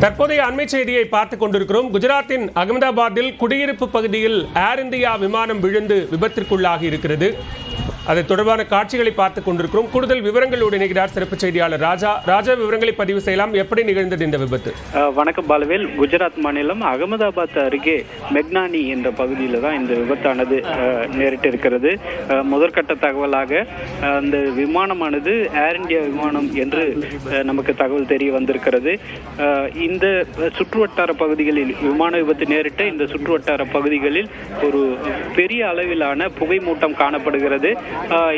தற்போதைய அண்மை செய்தியை பார்த்துக் கொண்டிருக்கிறோம். குஜராத்தின் அகமதாபாத்தில் குடியிருப்பு பகுதியில் ஏர் இந்தியா விமானம் விழுந்து விபத்திற்குள்ளாகி இருக்கிறது. அது தொடர்பான காட்சிகளை பார்த்துக் கொண்டிருக்கிறோம். கூடுதல் விவரங்களோடு இணைகிறார் சிறப்பு செய்தியாளர் ராஜா. ராஜா விவரங்களை பதிவு செய்யலாம். எப்படி நிகழ்ந்தது இந்த விபத்து? வணக்கம் பாலவேல். குஜராத் மாநிலம் அகமதாபாத் அருகே மெக்னானி என்ற பகுதியில் தான் இந்த விபத்தானது நேரிட்டிருக்கிறது நேரிட்டு இருக்கிறது. முதற்கட்ட தகவலாக அந்த விமானமானது ஏர் இந்தியா விமானம் என்று நமக்கு தகவல் தெரிய வந்திருக்கிறது. இந்த இந்த சுற்றுவட்டார பகுதிகளில் விமான விபத்து நேரிட்ட இந்த சுற்றுவட்டார பகுதிகளில் ஒரு பெரிய அளவிலான புகை மூட்டம் காணப்படுகிறது.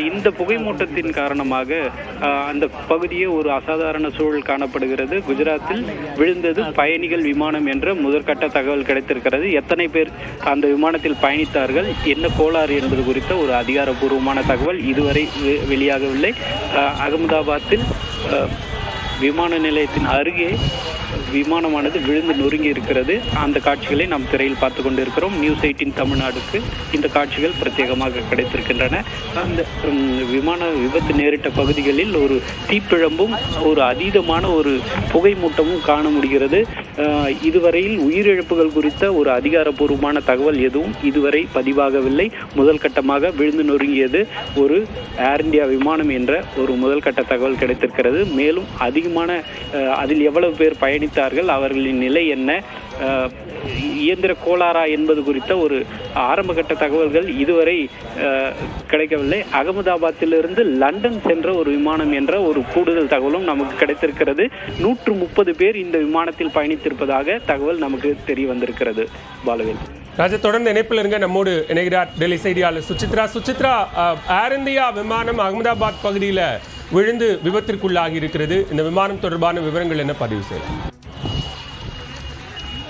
இந்த புகை மூட்டத்தின் காரணமாக அஹ், அந்த பகுதியே ஒரு அசாதாரண சூழல் காணப்படுகிறது. குஜராத்தில் விழுந்தது பயணிகள் விமானம் என்ற முதற்கட்ட தகவல் கிடைத்திருக்கிறது. எத்தனை பேர் அந்த விமானத்தில் பயணித்தார்கள்? என்ன கோளாறு என்பது குறித்த ஒரு அதிகாரப்பூர்வமான தகவல் இதுவரை வெ- வெளியாகவில்லை. அஹ், அகமதாபாத்தில் அஹ், விமான நிலையத்தின் அருகே விமானமானது விழுந்து நொறுங்கி இருக்கிறது. அந்த காட்சிகளை நாம் திரையில் பார்த்து கொண்டிருக்கிறோம். நியூஸ் எயிட்டின் தமிழ்நாடுக்கு இந்த காட்சிகள் பிரத்யேகமாக கிடைத்திருக்கின்றன. அந்த விமான விபத்து நேரிட்ட பகுதிகளில் ஒரு தீப்பிழம்பும் ஒரு அதீதமான ஒரு புகை மூட்டமும் காண முடிகிறது. இதுவரையில் உயிரிழப்புகள் குறித்த ஒரு அதிகாரப்பூர்வமான தகவல் எதுவும் இதுவரை பதிவாகவில்லை. முதல் கட்டமாக விழுந்து நொறுங்கியது ஒரு ஏர் இந்தியா விமானம் என்ற ஒரு முதல் கட்ட தகவல் கிடைத்திருக்கிறது. மேலும் அதிகமான அதில் எவ்வளவு பேர் பயணித்தார்கள் அவர்களின் நிலை என்ன? இயந்திர கோளாறா என்பது குறித்த ஒரு ஆரம்பகட்ட தகவல்கள் இதுவரை கிடைக்கவில்லை. அகமதாபாத்திலிருந்து லண்டன் சென்ற ஒரு விமானம் என்ற ஒரு கூடுதல் தகவலும் நமக்கு கிடைத்திருக்கிறது. நூற்று முப்பது பேர் இந்த விமானத்தில் பயணித்திருப்பதாக தகவல் நமக்கு தெரிய வந்திருக்கிறது. பாலவேல். ராஜா தொடர்ந்து இணைப்பில் இருங்க. நம்மோடு இணைகிறார் டெல்லி செய்தியாளர் சுசித்ரா. சுசித்ரா ஏர் இந்தியா விமானம் அகமதாபாத் பகுதியில் விழுந்து விபத்திற்குள்ளாகி இருக்கிறது. இந்த விமானம் தொடர்பான விவரங்கள் என்ன? பதிவு செய்யலாம்.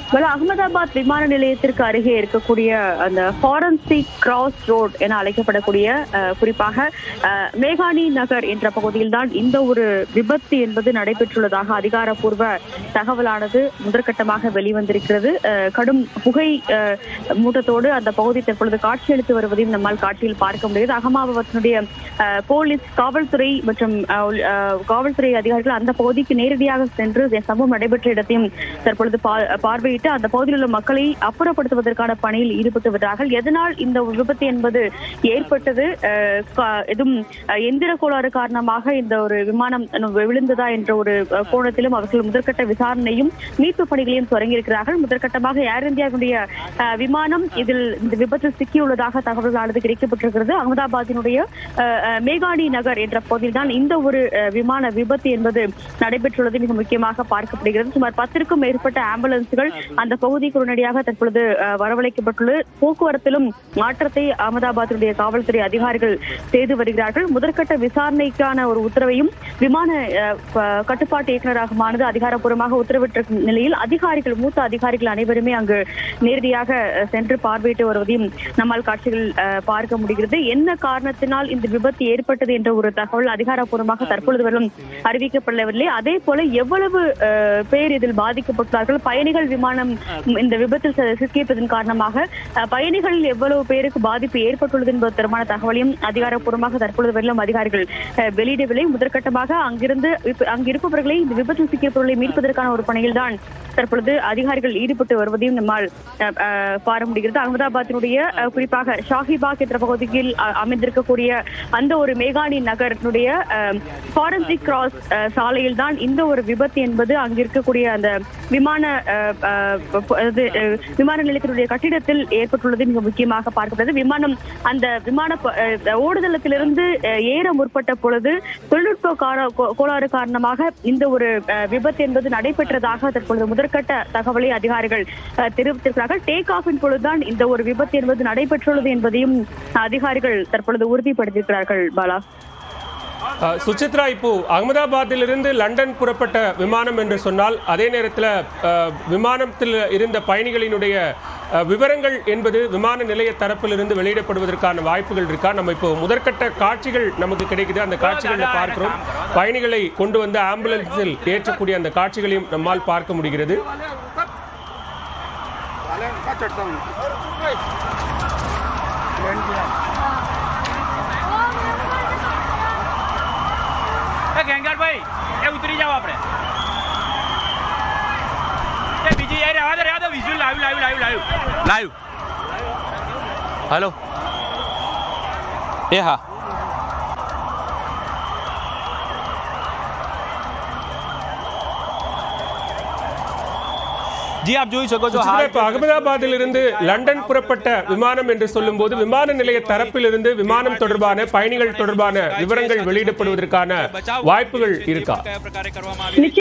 Well, அகமதாபாத் விமான நிலையத்திற்கு அருகே இருக்கக்கூடிய அந்த ஃபாரன்சிக் கிராஸ் ரோட் என அழைக்கப்படக்கூடிய குறிப்பாக மேகானி நகர் என்ற பகுதியில் தான் இந்த ஒரு விபத்து என்பது நடைபெற்றுள்ளதாக அதிகாரப்பூர்வ தகவலானது முதற்கட்டமாக வெளிவந்திருக்கிறது. கடும் புகை அஹ், மூட்டத்தோடு அந்த பகுதி தற்பொழுது காட்சியளித்து வருவதையும் நம்மால் காட்சியில் பார்க்க முடியுது அகமதாபாத்தினுடைய அஹ், போலீஸ் காவல்துறை மற்றும் காவல்துறை அதிகாரிகள் அந்த பகுதிக்கு நேரடியாக சென்று சம்பவம் நடைபெற்ற இடத்தையும் தற்பொழுது பா- பார்வையிட்டு அந்த பகுதியில் உள்ள மக்களை அப்புறப்படுத்துவதற்கான பணியில் ஈடுபட்டு வருகிறார்கள். எதனால் இந்த விபத்து என்பது ஏற்பட்டது? எதுவும் எந்திர கோளாறு காரணமாக இந்த ஒரு விமானம் விழுந்ததா என்ற ஒரு கோணத்திலும் அவர்கள் முதற்கட்ட விசாரணையும் மீட்பு பணிகளையும் தொடங்கியிருக்கிறார்கள். முதற்கட்டமாக ஏர் இந்தியாவுடைய அஹ், விமானம் இதில் இந்த விபத்தில் சிக்கியுள்ளதாக தகவல்களானது கிடைக்கப்பட்டிருக்கிறது. அகமதாபாத்தினுடைய அஹ், அஹ், மேகானி நகர் என்ற பகுதியில் தான் இந்த ஒரு விமான விபத்து என்பது நடைபெற்றுள்ளது. மிக முக்கியமாக பார்க்கப்படுகிறது. சுமார் பத்திற்கும் மேற்பட்ட ஆம்புலன்ஸ்கள் அந்த பகுதிக்கு உடனடியாக தற்பொழுது வரவழைக்கப்பட்டுள்ளது. போக்குவரத்திலும் மாற்றத்தை அகமதாபாத்தினுடைய காவல்துறை அதிகாரிகள் செய்து வருகிறார்கள். முதற்கட்ட விசாரணைக்கான ஒரு உத்தரவையும் விமான கட்டுப்பாட்டு இயக்குநரகமானது அதிகாரப்பூர்வமாக உத்தரவிட்டிருக்கும் நிலையில் அதிகாரிகள் மூத்த அதிகாரிகள் அனைவருமே அங்கு நேரடியாக சென்று பார்வையிட்டு வருவதையும் நம்மால் காட்சிகள் பார்க்க முடிகிறது. என்ன காரணத்தினால் இந்த விபத்து ஏற்பட்டது என்ற ஒரு தகவல் அதிகாரப்பூர்வமாக தற்பொழுது வரையிலும் அறிவிக்கப்படவில்லை. அதே போல எவ்வளவு பேர் இதில் பாதிக்கப்பட்டார்கள்? பயணிகள் விமான விமானம் இந்த விபத்தில் சி- சிக்கியதன் காரணமாக அஹ், பயணிகளில் எவ்வளவு பேருக்கு பாதிப்பு ஏற்பட்டுள்ளது என்பது தொடர்பான தகவலையும் அதிகாரப்பூர்வமாக தற்பொழுது வரையிலும் அதிகாரிகள் வெளியிடவில்லை. முதற்கட்டமாக அங்கிருந்து அங்கிருப்பவர்களை இந்த விபத்தில் சிக்கியவர்களை மீட்பதற்கான ஒரு பணியில் தான் தற்பொழுது அதிகாரிகள் ஈடுபட்டு வருவதையும் நம்மால் அஹ், பார முடிகிறது. அகமதாபாத்தினுடைய குறிப்பாக ஷாஹிபாக் என்ற பகுதியில் அமைந்திருக்கக்கூடிய அந்த ஒரு மேகானி நகரத்தினுடைய ஃபாரன்சிக் கிராஸ் சாலையில் தான் இந்த ஒரு விபத்து என்பது அங்கிருக்கக்கூடிய அந்த விமான விமான நிலையத்தினுடைய கட்டிடத்தில் ஏற்பட்டுள்ளது மிக முக்கியமாக பார்க்கப்படுது. விமானம் அந்த விமான ஓடுதளத்திலிருந்து ஏற முற்பட்ட பொழுது தொழில்நுட்ப கோ- கோளாறு காரணமாக இந்த ஒரு அஹ், விபத்து என்பது நடைபெற்றதாக தற்பொழுது முதற்கட்ட தகவலை அதிகாரிகள் அஹ், தெரிவித்திருக்கிறார்கள். டேக் ஆஃபின் பொழுதுதான் இந்த ஒரு விபத்து என்பது நடைபெற்றுள்ளது என்பதையும் அதிகாரிகள் தற்பொழுது உறுதிப்படுத்தியிருக்கிறார்கள் பாலா. சுசித்ரா இப்போ அகமதாபாத்திலிருந்து லண்டன் புறப்பட்ட விமானம் என்று சொன்னால் அதே நேரத்தில் விமானத்தில் இருந்த பயணிகளினுடைய விவரங்கள் என்பது விமான நிலைய தரப்பிலிருந்து வெளியிடப்படுவதற்கான வாய்ப்புகள் இருக்கா? நம்ம இப்போ முதற்கட்ட காட்சிகள் நமக்கு கிடைக்குது. அந்த காட்சிகளில் பார்க்கிறோம். பயணிகளை கொண்டு வந்து ஆம்புலன்ஸில் ஏற்றக்கூடிய அந்த காட்சிகளையும் நம்மால் பார்க்க முடிகிறது. ગેંગાટભાઈ એ ઉતરી જાવ આપણે. એ બીજી યાર આવા દે આવા વિઝ્યુઅલ લાવ્યું લાવ્યું લાવ્યું લાવ્યું. લાવ્યું. હલો. એ હા. જી આપ જોઈ શકો છો அகமதாபாத்தில் இருந்து லண்டன் புறப்பட்ட விமானம் என்று சொல்லும் போது விமான நிலைய தரப்பிலிருந்து விமானம் தொடர்பான பயணிகள் தொடர்பான விவரங்கள் வெளியிடப்படுவதற்கான வாய்ப்புகள் இருக்கா?